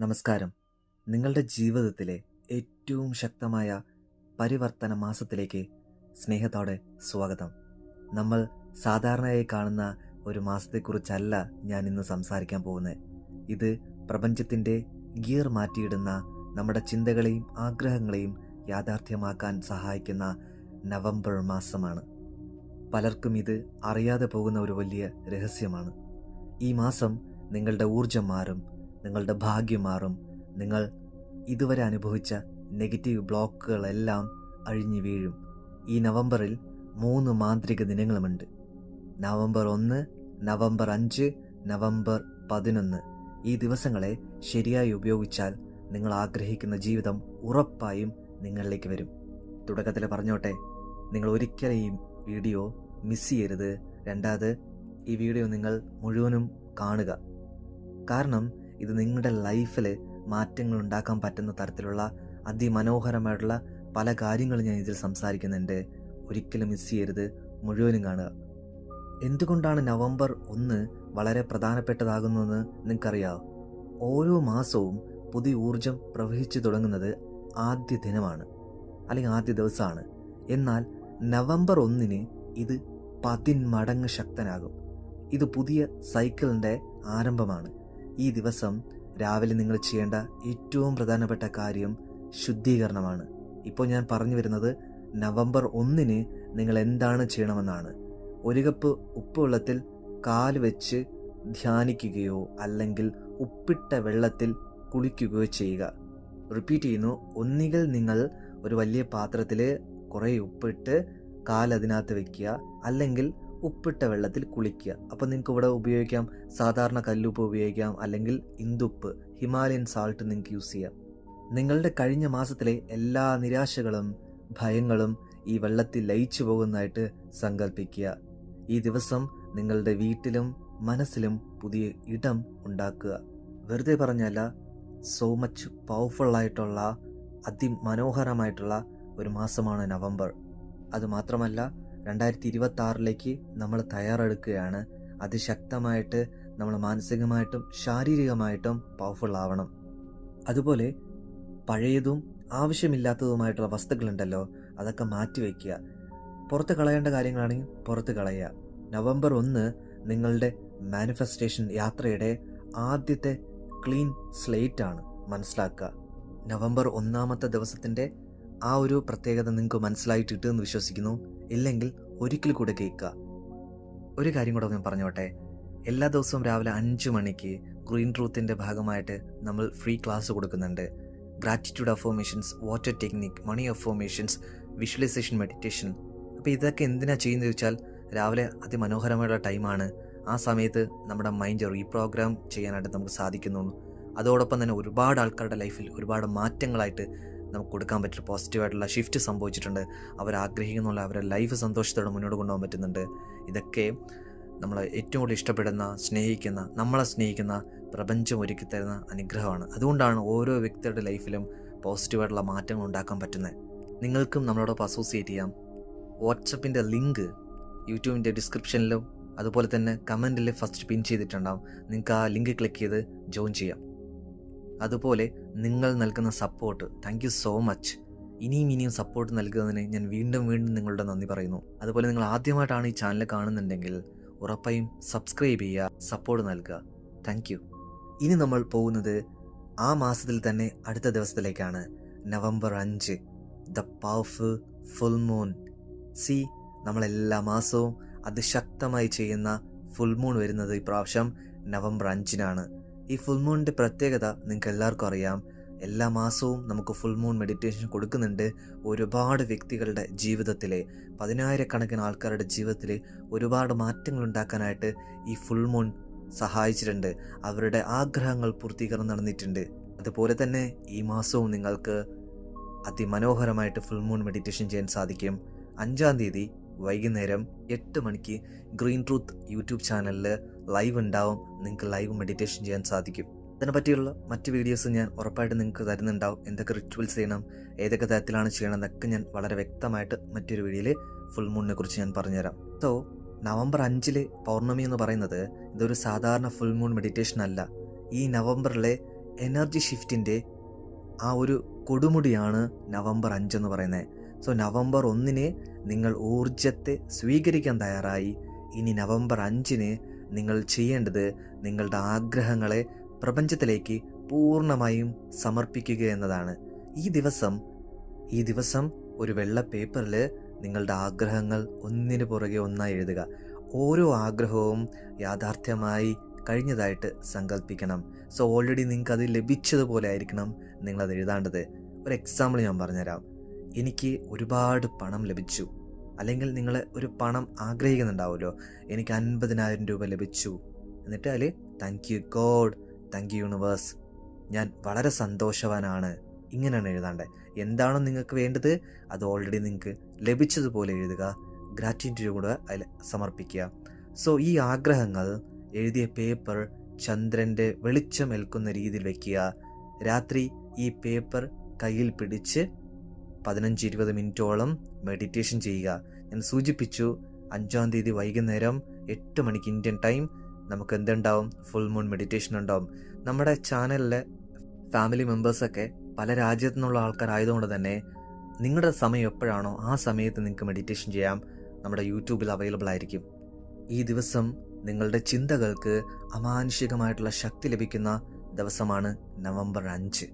നമസ്കാരം. നിങ്ങളുടെ ജീവിതത്തിലെ ഏറ്റവും ശക്തമായ പരിവർത്തന മാസത്തിലേക്ക് സ്നേഹത്തോടെ സ്വാഗതം. നമ്മൾ സാധാരണയായി കാണുന്ന ഒരു മാസത്തെക്കുറിച്ചല്ല ഞാൻ ഇന്ന് സംസാരിക്കാൻ പോകുന്നത്. ഇത് പ്രപഞ്ചത്തിന്റെ ഗിയർ മാറ്റിയിടുന്ന നമ്മുടെ ചിന്തകളെയും ആഗ്രഹങ്ങളെയും യാഥാർത്ഥ്യമാക്കാൻ സഹായിക്കുന്ന നവംബർ മാസമാണ്. പലർക്കും ഇത് അറിയാതെ പോകുന്ന ഒരു വലിയ രഹസ്യമാണ്. ഈ മാസം നിങ്ങളുടെ ഊർജം മാറും നിങ്ങളുടെ ഭാഗ്യം മാറും. നിങ്ങൾ ഇതുവരെ അനുഭവിച്ച നെഗറ്റീവ് ബ്ലോക്കുകളെല്ലാം അഴിഞ്ഞു വീഴും. ഈ നവംബറിൽ മൂന്ന് മാന്ത്രിക ദിനങ്ങളുമുണ്ട്. നവംബർ ഒന്ന് നവംബർ അഞ്ച് നവംബർ പതിനൊന്ന്. ഈ ദിവസങ്ങളെ ശരിയായി ഉപയോഗിച്ചാൽ നിങ്ങൾ ആഗ്രഹിക്കുന്ന ജീവിതം ഉറപ്പായും നിങ്ങളിലേക്ക് വരും. തുടക്കത്തിൽ പറഞ്ഞോട്ടെ നിങ്ങൾ ഒരിക്കലും ഈ വീഡിയോ മിസ് ചെയ്യരുത്. രണ്ടാമത് ഈ വീഡിയോ നിങ്ങൾ മുഴുവനും കാണുക. കാരണം ഇത് നിങ്ങളുടെ ലൈഫിൽ മാറ്റങ്ങൾ ഉണ്ടാക്കാൻ പറ്റുന്ന തരത്തിലുള്ള അതിമനോഹരമായിട്ടുള്ള പല കാര്യങ്ങളും ഞാൻ ഇതിൽ സംസാരിക്കുന്നുണ്ട്. ഒരിക്കലും മിസ് ചെയ്യരുത്. മുഴുവനും കാണുക. എന്തുകൊണ്ടാണ് നവംബർ ഒന്ന് വളരെ പ്രധാനപ്പെട്ടതാകുന്നതെന്ന് നിങ്ങൾക്കറിയാമോ ഓരോ മാസവും പുതിയ ഊർജം പ്രവഹിച്ചു തുടങ്ങുന്നത് ആദ്യ ദിനമാണ്. അല്ലെങ്കിൽ ആദ്യ ദിവസമാണ്. എന്നാൽ നവംബർ ഒന്നിന് ഇത് പതിന്മടങ്ങ് ശക്തനാകും. ഇത് പുതിയ സൈക്കിളിന്റെ ആരംഭമാണ്. ഈ ദിവസം രാവിലെ നിങ്ങൾ ചെയ്യേണ്ട ഏറ്റവും പ്രധാനപ്പെട്ട കാര്യം ശുദ്ധീകരണമാണ്. ഇപ്പോൾ ഞാൻ പറഞ്ഞു വരുന്നത് നവംബർ ഒന്നിന് നിങ്ങൾ എന്താണ് ചെയ്യണമെന്നാണ്. ഒരു കപ്പ് ഉപ്പ് കാൽ വെച്ച് ധ്യാനിക്കുകയോ അല്ലെങ്കിൽ ഉപ്പിട്ട വെള്ളത്തിൽ കുളിക്കുകയോ ചെയ്യുക. റിപ്പീറ്റ് ചെയ്യുന്നു ഒന്നുകിൽ നിങ്ങൾ ഒരു വലിയ പാത്രത്തിൽ കുറേ ഉപ്പിട്ട് കാൽ കാലതിനകത്ത് വെക്കുക അല്ലെങ്കിൽ ഉപ്പിട്ട വെള്ളത്തിൽ കുളിക്കുക. അപ്പോൾ നിങ്ങൾക്ക് ഇവിടെ ഉപയോഗിക്കാം. സാധാരണ കല്ലുപ്പ് ഉപയോഗിക്കാം. അല്ലെങ്കിൽ ഇന്ദുപ്പ് ഹിമാലയൻ സാൾട്ട് നിങ്ങൾക്ക് യൂസ് ചെയ്യാം. നിങ്ങളുടെ കഴിഞ്ഞ മാസത്തിലെ എല്ലാ നിരാശകളും ഭയങ്ങളും ഈ വെള്ളത്തിൽ ലയിച്ചു പോകുന്നതായിട്ട് സങ്കല്പിക്കുക ഈ ദിവസം നിങ്ങളുടെ വീട്ടിലും മനസ്സിലും പുതിയ ഇടം ഉണ്ടാക്കുക. വെറുതെ പറഞ്ഞല്ല സോ മച്ച് പവർഫുള്ളായിട്ടുള്ള അതിമനോഹരമായിട്ടുള്ള ഒരു മാസമാണ് നവംബർ. അതുമാത്രമല്ല രണ്ടായിരത്തി ഇരുപത്തി ആറിലേക്ക് നമ്മൾ തയ്യാറെടുക്കുകയാണ്. അതിശക്തമായിട്ട് നമ്മൾ മാനസികമായിട്ടും ശാരീരികമായിട്ടും പവർഫുൾ ആവണം. അതുപോലെ പഴയതും ആവശ്യമില്ലാത്തതുമായിട്ടുള്ള വസ്തുക്കളുണ്ടല്ലോ അതൊക്കെ മാറ്റിവെക്കുക പുറത്ത് കളയേണ്ട കാര്യങ്ങളാണെങ്കിൽ പുറത്ത് കളയുക. നവംബർ ഒന്ന് നിങ്ങളുടെ മാനിഫെസ്റ്റേഷൻ യാത്രയുടെ ആദ്യത്തെ ക്ലീൻ സ്ലേറ്റ് ആണ് മനസ്സിലാക്കുക. നവംബർ ഒന്നാമത്തെ ദിവസത്തിന്റെ ആ ഒരു പ്രത്യേകത നിങ്ങൾക്ക് മനസ്സിലായിട്ടിട്ടെന്ന് വിശ്വസിക്കുന്നു. ഇല്ലെങ്കിൽ ഒരിക്കൽ കൂടെ കേൾക്കുക. ഒരു കാര്യം കൂടെ ഞാൻ പറഞ്ഞോട്ടെ. എല്ലാ ദിവസവും രാവിലെ അഞ്ച് മണിക്ക് ഗ്രീൻ ട്രൂത്തിന്റെ ഭാഗമായിട്ട് നമ്മൾ ഫ്രീ ക്ലാസ് കൊടുക്കുന്നുണ്ട്. Gratitude affirmations water technique money affirmations visualisation meditation അപ്പോൾ ഇതൊക്കെ എന്തിനാണ് ചെയ്യുന്നത് ചോദിച്ചാൽ രാവിലെ അതിമനോഹരമായിട്ടുള്ള ടൈമാണ് ആ സമയത്ത് നമ്മുടെ മൈൻഡ് റീപ്രോഗ്രാം ചെയ്യാനായിട്ട് നമുക്ക് സാധിക്കുന്നുള്ളൂ. അതോടൊപ്പം തന്നെ ഒരുപാട് ആൾക്കാരുടെ ലൈഫിൽ ഒരുപാട് മാറ്റങ്ങളായിട്ട് നമുക്ക് കൊടുക്കാൻ പറ്റില്ല. പോസിറ്റീവായിട്ടുള്ള ഷിഫ്റ്റ് സംഭവിച്ചിട്ടുണ്ട്. അവർ ആഗ്രഹിക്കുന്നുള്ള അവരുടെ ലൈഫ് സന്തോഷത്തോടെ മുന്നോട്ട് കൊണ്ടുപോകാൻ പറ്റുന്നുണ്ട്. ഇതൊക്കെ നമ്മൾ ഏറ്റവും കൂടുതൽ ഇഷ്ടപ്പെടുന്ന സ്നേഹിക്കുന്ന നമ്മളെ സ്നേഹിക്കുന്ന പ്രപഞ്ചം ഒരുക്കി തരുന്ന അനുഗ്രഹമാണ്. അതുകൊണ്ടാണ് ഓരോ വ്യക്തിയുടെ ലൈഫിലും പോസിറ്റീവായിട്ടുള്ള മാറ്റങ്ങൾ ഉണ്ടാക്കാൻ പറ്റുന്നത്. നിങ്ങൾക്കും നമ്മളോടൊപ്പം അസോസിയേറ്റ് ചെയ്യാം. വാട്സപ്പിന്റെ ലിങ്ക് യൂട്യൂബിന്റെ ഡിസ്ക്രിപ്ഷനിലും അതുപോലെ തന്നെ കമന്റിൽ ഫസ്റ്റ് പിൻ ചെയ്തിട്ടുണ്ടാവും. നിങ്ങൾക്ക് ആ ലിങ്ക് ക്ലിക്ക് ചെയ്ത് ജോയിൻ ചെയ്യാം. അതുപോലെ നിങ്ങൾ നൽകുന്ന സപ്പോർട്ട് താങ്ക് സോ മച്ച് ഇനിയും ഇനിയും സപ്പോർട്ട് നൽകുന്നതിന് ഞാൻ വീണ്ടും വീണ്ടും നിങ്ങളുടെ നന്ദി പറയുന്നു. അതുപോലെ നിങ്ങൾ ആദ്യമായിട്ടാണ് ഈ ചാനൽ കാണുന്നുണ്ടെങ്കിൽ ഉറപ്പായും സബ്സ്ക്രൈബ് ചെയ്യുക സപ്പോർട്ട് നൽകുക. താങ്ക് ഇനി നമ്മൾ പോകുന്നത് ആ മാസത്തിൽ തന്നെ അടുത്ത ദിവസത്തിലേക്കാണ്. നവംബർ അഞ്ച്. ദ പവർഫുൾ ഫുൾ മൂൺ സി നമ്മളെല്ലാ മാസവും അതിശക്തമായി ചെയ്യുന്ന ഫുൾ മൂൺ വരുന്നത് ഇപ്രാവശ്യം നവംബർ അഞ്ചിനാണ്. ഈ ഫുൾ മൂണിന്റെ പ്രത്യേകത നിങ്ങൾക്ക് എല്ലാവർക്കും അറിയാം. എല്ലാ മാസവും നമുക്ക് ഫുൾ മൂൺ മെഡിറ്റേഷൻ കൊടുക്കുന്നുണ്ട് ഒരുപാട് വ്യക്തികളുടെ ജീവിതത്തിലെ. പതിനായിരക്കണക്കിന് ആൾക്കാരുടെ ജീവിതത്തിൽ ഒരുപാട് മാറ്റങ്ങൾ ഉണ്ടാക്കാനായിട്ട് ഈ ഫുൾ മൂൺ സഹായിച്ചിട്ടുണ്ട്. അവരുടെ ആഗ്രഹങ്ങൾ പൂർത്തീകരണം നടന്നിട്ടുണ്ട്. അതുപോലെ തന്നെ ഈ മാസവും നിങ്ങൾക്ക് അതിമനോഹരമായിട്ട് ഫുൾ മൂൺ മെഡിറ്റേഷൻ ചെയ്യാൻ സാധിക്കും. അഞ്ചാം തീയതി വൈകുന്നേരം എട്ട് മണിക്ക് ഗ്രീൻ ട്രൂത്ത് യൂട്യൂബ് ചാനലിൽ ലൈവ് ഉണ്ടാവും. നിങ്ങൾക്ക് ലൈവ് മെഡിറ്റേഷൻ ചെയ്യാൻ സാധിക്കും. അതിനെ പറ്റിയുള്ള മറ്റ് വീഡിയോസ് ഞാൻ ഉറപ്പായിട്ട് നിങ്ങൾക്ക് തരുന്നുണ്ടാവും. എന്തൊക്കെ റിച്വൽസ് ചെയ്യണം ഏതൊക്കെ തരത്തിലാണ് ചെയ്യണം എന്നൊക്കെ ഞാൻ വളരെ വ്യക്തമായിട്ട് മറ്റൊരു വീഡിയോയിൽ ഫുൾ മൂണിനെ കുറിച്ച് ഞാൻ പറഞ്ഞുതരാം. സോ നവംബർ അഞ്ചിലെ പൗർണമി എന്ന് പറയുന്നത് ഇതൊരു സാധാരണ ഫുൾ മൂൺ മെഡിറ്റേഷൻ അല്ല. ഈ നവംബറിലെ എനർജി ഷിഫ്റ്റിന്റെ ആ ഒരു കൊടുമുടിയാണ് നവംബർ അഞ്ചെന്ന് പറയുന്നത്. സോ നവംബർ ഒന്നിന് നിങ്ങൾ ഊർജത്തെ സ്വീകരിക്കാൻ തയ്യാറായി. ഇനി നവംബർ അഞ്ചിന് നിങ്ങൾ ചെയ്യേണ്ടത് നിങ്ങളുടെ ആഗ്രഹങ്ങളെ പ്രപഞ്ചത്തിലേക്ക് പൂർണമായും സമർപ്പിക്കുക എന്നതാണ്. ഈ ദിവസം ഈ ദിവസം ഒരു വെള്ള പേപ്പറിൽ നിങ്ങളുടെ ആഗ്രഹങ്ങൾ ഒന്നിനു പുറകെ ഒന്നായി എഴുതുക. ഓരോ ആഗ്രഹവും യാഥാർത്ഥ്യമായി കഴിഞ്ഞതായിട്ട് സങ്കല്പിക്കണം സോ ഓൾറെഡി നിങ്ങൾക്ക് അത് ലഭിച്ചതുപോലെ ആയിരിക്കണം നിങ്ങളത് എഴുതാണ്ടത്. ഒരു എക്സാമ്പിൾ ഞാൻ പറഞ്ഞുതരാം. എനിക്ക് ഒരുപാട് പണം ലഭിച്ചു. അല്ലെങ്കിൽ നിങ്ങൾ ഒരു പണം ആഗ്രഹിക്കുന്നുണ്ടാവുമല്ലോ. എനിക്ക് അൻപതിനായിരം രൂപ ലഭിച്ചു. എന്നിട്ട് അതിൽ thank you God thank you universe ഞാൻ വളരെ സന്തോഷവാനാണ്. ഇങ്ങനെയാണ് എഴുതാണ്ടേ. എന്താണോ നിങ്ങൾക്ക് വേണ്ടത്? അത് ഓൾറെഡി നിങ്ങൾക്ക് ലഭിച്ചതുപോലെ എഴുതുക. ഗ്രാറ്റിറ്റ്യൂഡ് കൂടെ അതിൽ സമർപ്പിക്കുക. സോ ഈ ആഗ്രഹങ്ങൾ എഴുതിയ പേപ്പർ ചന്ദ്രന്റെ വെളിച്ചം ഏൽക്കുന്ന രീതിയിൽ വയ്ക്കുക രാത്രി ഈ പേപ്പർ കയ്യിൽ പിടിച്ച് പതിനഞ്ച് ഇരുപത് മിനിറ്റോളം മെഡിറ്റേഷൻ ചെയ്യുക. ഞാൻ സൂചിപ്പിച്ചു അഞ്ചാം തീയതി വൈകുന്നേരം എട്ട് മണിക്ക് ഇന്ത്യൻ ടൈം നമുക്ക് എന്തുണ്ടാവും? ഫുൾ മൂൺ മെഡിറ്റേഷൻ ഉണ്ടാവും. നമ്മുടെ ചാനലിലെ ഫാമിലി മെമ്പേഴ്സൊക്കെ പല രാജ്യത്തു നിന്നുള്ള ആൾക്കാരായതുകൊണ്ട് തന്നെ നിങ്ങളുടെ സമയം എപ്പോഴാണോ ആ സമയത്ത് നിങ്ങൾക്ക് മെഡിറ്റേഷൻ ചെയ്യാം. നമ്മുടെ യൂട്യൂബിൽ അവൈലബിൾ ആയിരിക്കും. ഈ ദിവസം നിങ്ങളുടെ ചിന്തകൾക്ക് അമാനുഷികമായിട്ടുള്ള ശക്തി ലഭിക്കുന്ന ദിവസമാണ് നവംബർ അഞ്ച്.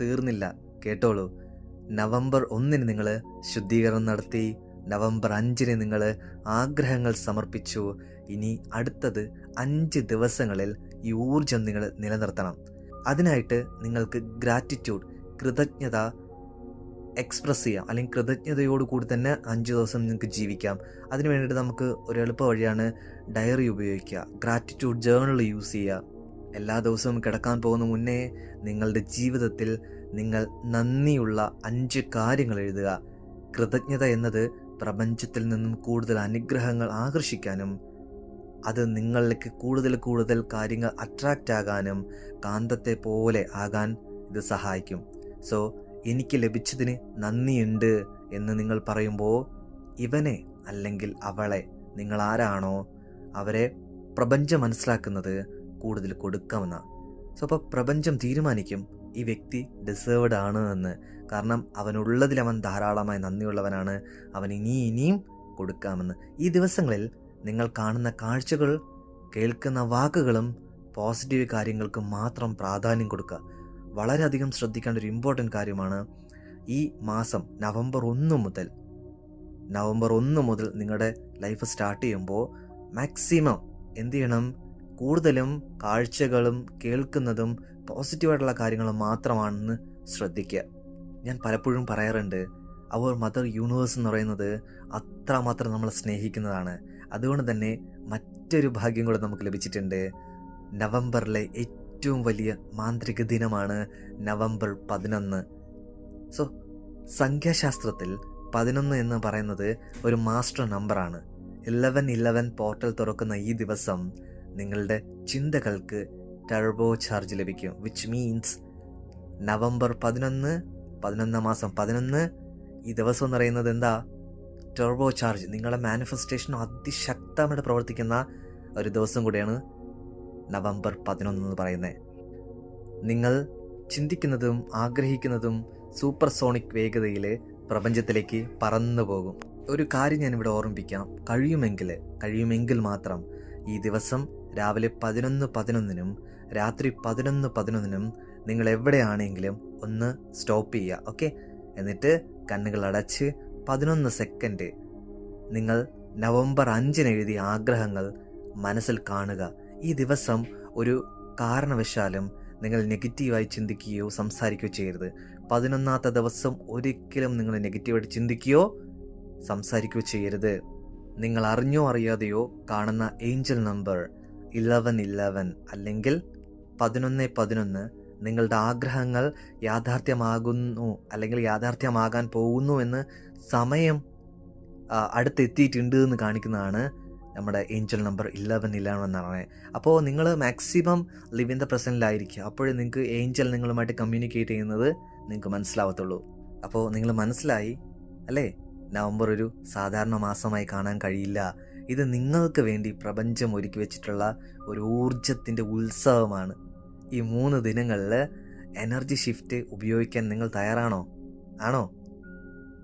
തീർന്നില്ല. കേട്ടോളൂ. നവംബർ ഒന്നിന് നിങ്ങൾ ശുദ്ധീകരണം നടത്തി നവംബർ അഞ്ചിന് നിങ്ങൾ ആഗ്രഹങ്ങൾ സമർപ്പിച്ചു. ഇനി അടുത്തത് അഞ്ച് ദിവസങ്ങളിൽ ഈ ഊർജം നിങ്ങൾ നിലനിർത്തണം. അതിനായിട്ട് നിങ്ങൾക്ക് ഗ്രാറ്റിറ്റ്യൂഡ് കൃതജ്ഞത എക്സ്പ്രസ് ചെയ്യാം. അല്ലെങ്കിൽ കൃതജ്ഞതയോട് കൂടി തന്നെ അഞ്ച് ദിവസം നിങ്ങൾക്ക് ജീവിക്കാം. അതിന് വേണ്ടിയിട്ട് നമുക്ക് ഒരു എളുപ്പ വഴിയാണ് ഡയറി ഉപയോഗിക്കുക. ഗ്രാറ്റിറ്റ്യൂഡ് ജേർണൽ യൂസ് ചെയ്യുക. എല്ലാ ദിവസവും കിടക്കാൻ പോകുന്ന മുന്നേ നിങ്ങളുടെ ജീവിതത്തിൽ നിങ്ങൾ നന്ദിയുള്ള അഞ്ച് കാര്യങ്ങൾ എഴുതുക. കൃതജ്ഞത എന്നത് പ്രപഞ്ചത്തിൽ നിന്നും കൂടുതൽ അനുഗ്രഹങ്ങൾ ആകർഷിക്കാനും അത് നിങ്ങളിലേക്ക് കൂടുതൽ കൂടുതൽ കാര്യങ്ങൾ അട്രാക്റ്റ് ആകാനും കാന്തത്തെ പോലെ ആകാൻ ഇത് സഹായിക്കും. സോ എനിക്ക് ലഭിച്ചതിന് നന്ദിയുണ്ട് എന്ന് നിങ്ങൾ പറയുമ്പോൾ ഇവനെ അല്ലെങ്കിൽ അവളെ നിങ്ങൾ ആരാണോ അവരെ പ്രപഞ്ചം മനസ്സിലാക്കുന്നത് കൂടുതൽ കൊടുക്കാമെന്നാണ് സോ അപ്പോൾ പ്രപഞ്ചം തീരുമാനിക്കും. ഈ വ്യക്തി ഡിസേർവ്ഡ് ആണ് എന്ന്. കാരണം അവനുള്ളതിൽ അവൻ ധാരാളമായി നന്ദിയുള്ളവനാണ്. അവൻ ഇനി ഇനിയും കൊടുക്കാമെന്ന്. ഈ ദിവസങ്ങളിൽ നിങ്ങൾ കാണുന്ന കാഴ്ചകൾ കേൾക്കുന്ന വാക്കുകളും പോസിറ്റീവ് കാര്യങ്ങൾക്ക് മാത്രം പ്രാധാന്യം കൊടുക്കുക. വളരെയധികം ശ്രദ്ധിക്കേണ്ട ഒരു ഇമ്പോർട്ടന്റ് കാര്യമാണ് ഈ മാസം നവംബർ ഒന്ന് മുതൽ നവംബർ ഒന്ന് മുതൽ നിങ്ങളുടെ ലൈഫ് സ്റ്റാർട്ട് ചെയ്യുമ്പോൾ മാക്സിമം എന്ത് ചെയ്യണം? കൂടുതലും കാഴ്ചകളും കേൾക്കുന്നതും പോസിറ്റീവായിട്ടുള്ള കാര്യങ്ങളും മാത്രമാണെന്ന് ശ്രദ്ധിക്കുക. ഞാൻ പലപ്പോഴും പറയാറുണ്ട് അവർ മദർ യൂണിവേഴ്സ് എന്ന് പറയുന്നത് അത്രമാത്രം നമ്മളെ സ്നേഹിക്കുന്നതാണ്. അതുകൊണ്ട് തന്നെ മറ്റൊരു ഭാഗ്യം കൂടെ നമുക്ക് ലഭിച്ചിട്ടുണ്ട്. നവംബറിലെ ഏറ്റവും വലിയ മാന്ത്രിക ദിനമാണ് നവംബർ പതിനൊന്ന്. സോ സംഖ്യാശാസ്ത്രത്തിൽ പതിനൊന്ന് എന്ന് പറയുന്നത് ഒരു മാസ്റ്റർ നമ്പറാണ്. ഇലവൻ ഇലവൻ പോർട്ടൽ തുറക്കുന്ന ഈ ദിവസം നിങ്ങളുടെ ചിന്തകൾക്ക് ടർബോ ചാർജ് ലഭിക്കും വിച്ച് മീൻസ് നവംബർ പതിനൊന്ന് പതിനൊന്നാം മാസം പതിനൊന്ന് ഈ ദിവസം എന്ന് പറയുന്നത് എന്താ? ടർബോ ചാർജ് നിങ്ങളുടെ മാനിഫെസ്റ്റേഷൻ അതിശക്തമായിട്ട് പ്രവർത്തിക്കുന്ന ഒരു ദിവസം കൂടിയാണ് നവംബർ പതിനൊന്ന് എന്ന് പറയുന്നത്. നിങ്ങൾ ചിന്തിക്കുന്നതും ആഗ്രഹിക്കുന്നതും സൂപ്പർ സോണിക് വേഗതയിൽ പ്രപഞ്ചത്തിലേക്ക് പറന്നു പോകും. ഒരു കാര്യം ഞാനിവിടെ ഓർമ്മിപ്പിക്കാം. കഴിയുമെങ്കിൽ കഴിയുമെങ്കിൽ മാത്രം ഈ ദിവസം രാവിലെ പതിനൊന്ന് പതിനൊന്നിനും രാത്രി പതിനൊന്ന് പതിനൊന്നിനും നിങ്ങൾ എവിടെയാണെങ്കിലും ഒന്ന് സ്റ്റോപ്പ് ചെയ്യുക ഓക്കെ? എന്നിട്ട് കണ്ണുകൾ അടച്ച് പതിനൊന്ന് സെക്കൻഡ് നിങ്ങൾ നവംബർ അഞ്ചിന് എഴുതിയ ആഗ്രഹങ്ങൾ മനസ്സിൽ കാണുക. ഈ ദിവസം ഒരു കാരണവശാലും നിങ്ങൾ നെഗറ്റീവായി ചിന്തിക്കുകയോ സംസാരിക്കുകയോ ചെയ്യരുത്. പതിനൊന്നാമത്തെ ദിവസം ഒരിക്കലും നിങ്ങൾ നെഗറ്റീവായിട്ട് ചിന്തിക്കുകയോ സംസാരിക്കുകയോ ചെയ്യരുത്. നിങ്ങൾ അറിഞ്ഞോ അറിയാതെയോ കാണുന്ന ഏഞ്ചൽ നമ്പർ ഇലവൻ ഇലവൻ അല്ലെങ്കിൽ പതിനൊന്ന് പതിനൊന്ന് നിങ്ങളുടെ ആഗ്രഹങ്ങൾ യാഥാർത്ഥ്യമാകുന്നു അല്ലെങ്കിൽ യാഥാർത്ഥ്യമാകാൻ പോകുന്നു എന്ന് സമയം അടുത്തെത്തിയിട്ടുണ്ട് എന്ന് കാണിക്കുന്നതാണ് നമ്മുടെ ഏഞ്ചൽ നമ്പർ ഇലവൻ ഇലവൻ എന്ന് പറയുന്നത്. അപ്പോൾ നിങ്ങൾ മാക്സിമം ലിവ് ഇൻ ദ പ്രസന്റിലായിരിക്കുക അപ്പോഴേ നിങ്ങൾക്ക് ഏഞ്ചൽ നിങ്ങളുമായിട്ട് കമ്മ്യൂണിക്കേറ്റ് ചെയ്യുന്നത് നിങ്ങൾക്ക് മനസ്സിലാവത്തുള്ളൂ. അപ്പോൾ നിങ്ങൾ മനസ്സിലായി അല്ലേ? നവംബർ ഒരു സാധാരണ മാസമായി കാണാൻ കഴിയില്ല. ഇത് നിങ്ങൾക്ക് വേണ്ടി പ്രപഞ്ചം ഒരുക്കി വെച്ചിട്ടുള്ള ഒരു ഊർജത്തിന്റെ ഉത്സവമാണ്. ഈ മൂന്ന് ദിനങ്ങളിൽ എനർജി ഷിഫ്റ്റ് ഉപയോഗിക്കാൻ നിങ്ങൾ തയ്യാറാണോ? ആണോ?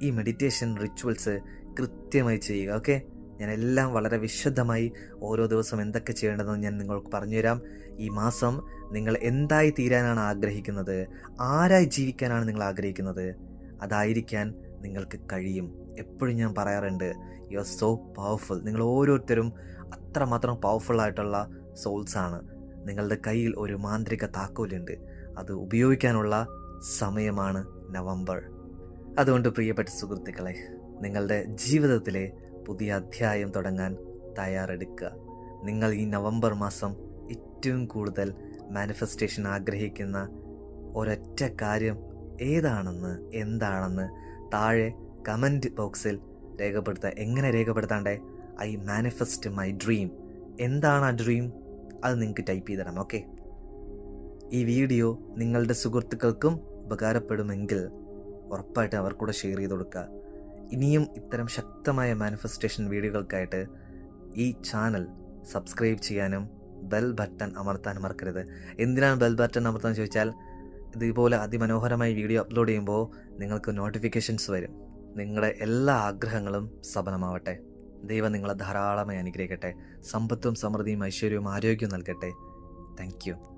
ഈ മെഡിറ്റേഷൻ റിച്വൽസ് കൃത്യമായി ചെയ്യുക ഓക്കെ ഞാൻ എല്ലാം വളരെ വിശദമായി ഓരോ ദിവസം എന്തൊക്കെ ചെയ്യേണ്ടതെന്ന് ഞാൻ നിങ്ങൾക്ക് പറഞ്ഞുതരാം. ഈ മാസം നിങ്ങൾ എന്തായി തീരാനാണ് ആഗ്രഹിക്കുന്നത്? ആരായി ജീവിക്കാനാണ് നിങ്ങൾ ആഗ്രഹിക്കുന്നത്? അതായിരിക്കാൻ നിങ്ങൾക്ക് കഴിയും. എപ്പോഴും ഞാൻ പറയാറുണ്ട് യു ആർ സോ പവർഫുൾ നിങ്ങൾ ഓരോരുത്തരും അത്രമാത്രം പവർഫുൾ ആയിട്ടുള്ള സോൾസ് ആണ്. നിങ്ങളുടെ കയ്യിൽ ഒരു മാന്ത്രിക താക്കോലുണ്ട്. അത് ഉപയോഗിക്കാനുള്ള സമയമാണ് നവംബർ. അതുകൊണ്ട് പ്രിയപ്പെട്ട സുഹൃത്തുക്കളെ നിങ്ങളുടെ ജീവിതത്തിലെ പുതിയ അധ്യായം തുടങ്ങാൻ തയ്യാറെടുക്കുക. നിങ്ങൾ ഈ നവംബർ മാസം ഏറ്റവും കൂടുതൽ മാനിഫെസ്റ്റേഷൻ ആഗ്രഹിക്കുന്ന ഒരൊറ്റ കാര്യം ഏതാണെന്ന് എന്താണെന്ന് താഴെ കമന്റ് ബോക്സിൽ രേഖപ്പെടുത്തുക. എങ്ങനെ രേഖപ്പെടുത്താണ്ടേ? I manifest my dream. എന്താണ് ആ ഡ്രീം? അത് നിങ്ങൾക്ക് ടൈപ്പ് ചെയ്തിടാം ഓക്കെ? ഈ വീഡിയോ നിങ്ങളുടെ സുഹൃത്തുക്കൾക്കും ഉപകാരപ്പെടുമെങ്കിൽ ഉറപ്പായിട്ട് അവർക്കൂടെ ഷെയർ ചെയ്ത് കൊടുക്കുക. ഇനിയും ഇത്തരം ശക്തമായ മാനിഫെസ്റ്റേഷൻ വീഡിയോകൾക്കായിട്ട് ഈ ചാനൽ സബ്സ്ക്രൈബ് ചെയ്യാനും ബെൽ ബട്ടൺ അമർത്താൻ മറക്കരുത്. എന്തിനാണ് ബെൽ ബട്ടൺ അമർത്താൻ ചോദിച്ചാൽ ഇതുപോലെ അതിമനോഹരമായി വീഡിയോ അപ്ലോഡ് ചെയ്യുമ്പോൾ നിങ്ങൾക്ക് നോട്ടിഫിക്കേഷൻസ് വരും. നിങ്ങളുടെ എല്ലാ ആഗ്രഹങ്ങളും സഫലമാവട്ടെ ദൈവം നിങ്ങളെ ധാരാളമായി അനുഗ്രഹിക്കട്ടെ. സമ്പത്തും സമൃദ്ധിയും ഐശ്വര്യവും ആരോഗ്യവും നൽകട്ടെ. താങ്ക്